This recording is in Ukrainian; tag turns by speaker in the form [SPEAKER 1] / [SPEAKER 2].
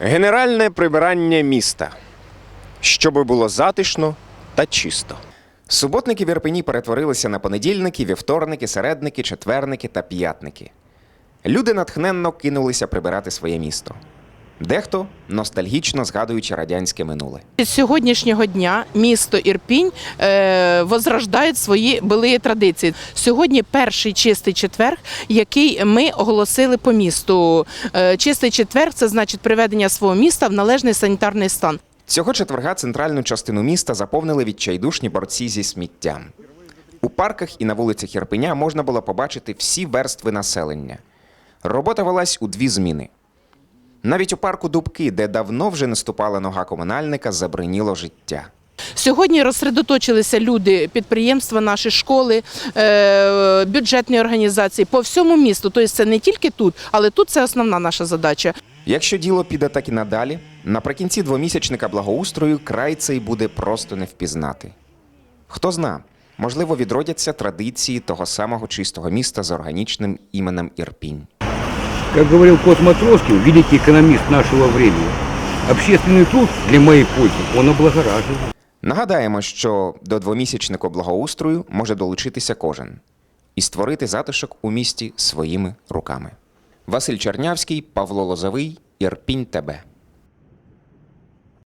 [SPEAKER 1] Генеральне прибирання міста, щоби було затишно та чисто. Суботники в Ірпені перетворилися на понедільники, вівторники, середники, четверники та п'ятники. Люди натхненно кинулися прибирати своє місто. Дехто ностальгічно згадуючи радянське минуле.
[SPEAKER 2] З сьогоднішнього дня місто Ірпінь е, возрождає свої були традиції. Сьогодні перший чистий четверг, який ми оголосили по місту. Е, чистий четверг це значить приведення свого міста в належний санітарний стан.
[SPEAKER 1] Цього четверга центральну частину міста заповнили відчайдушні борці зі сміттям. У парках і на вулицях Ірпеня можна було побачити всі верстви населення. Робота велась у дві зміни. Навіть у парку Дубки, де давно вже не ступала нога комунальника, забриніло життя.
[SPEAKER 2] Сьогодні розсередоточилися люди, підприємства, наші школи, е, бюджетні організації по всьому місту. Тобто це не тільки тут, але тут це основна наша задача.
[SPEAKER 1] Якщо діло піде так і надалі, наприкінці двомісячника благоустрою край цей буде просто не впізнати. Хто зна, можливо, відродяться традиції того самого чистого міста з органічним іменем Ірпінь.
[SPEAKER 3] Как говорил Космо Троцкий, великий экономист нашего времени, общественный труд для моей пользы, он облагораживает.
[SPEAKER 1] Нагадаємо, що до двомісячнику благоустрою може долучитися кожен і створити затишок у місті своїми руками. Василь Чернявський, Павло Лозовий, Ірпінь ТБ.